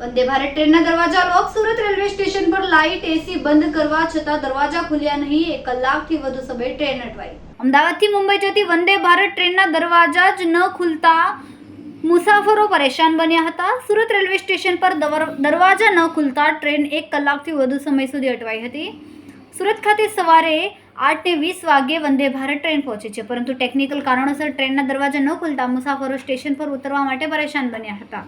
વંદે ભારત ટ્રેનના દરવાજા lock Surat railway station પર લાઇટ, એસી બંધ કરવા છતાં દરવાજા ખુલ્યા નહીં. એક કલાકથી વધુ સમય ટ્રેન અટવાઈ. અમદાવાદથી મુંબઈ જતી વંદે ભારત ટ્રેનના દરવાજા જ ન ખુલતા મુસાફરો પરેશાન બન્યા હતા. સુરત રેલવે સ્ટેશન પર દરવાજા ન ખુલતા ટ્રેન એક કલાકથી વધુ સમય સુધી અટવાઈ હતી. સુરત ખાતે સવારે આઠ ને વીસ વાગ્યે વંદે ભારત ટ્રેન પહોંચી છે, પરંતુ ટેકનિકલ કારણોસર ટ્રેનના દરવાજા ન ખુલતા મુસાફરો સ્ટેશન પર ઉતરવા માટે પરેશાન બન્યા હતા.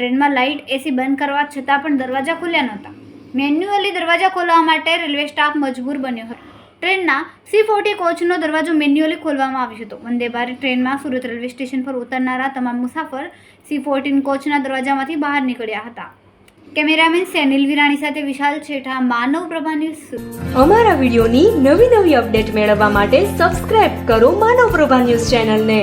ટ્રેનમાં લાઇટ, એસી બંધ કરવા છતાં પણ દરવાજા ખુલ્યા નહોતા. મેન્યુઅલી દરવાજા ખોલવા માટે રેલવે સ્ટાફ મજબૂર બન્યો હતો. ટ્રેનના સી ફોર્ટી કોચનો દરવાજો મેન્યુઅલી ખોલવામાં આવ્યો હતો. વંદે ભારત ટ્રેનમાં સુરત રેલવે સ્ટેશન પર ઉતરનારા તમામ મુસાફર સી ફોર્ટીન કોચના દરવાજામાંથી બહાર નીકળ્યા હતા. કેમેરામેન સેનિલ વિરાણી સાથે વિશાલ છેઠા, માનવ પ્રભા ન્યૂઝ અમારા વિડીયોની નવી નવી અપડેટ મેળવવા માટે સબસ્ક્રાઇબ કરો માનવ પ્રભા ન્યૂઝ ચેનલને.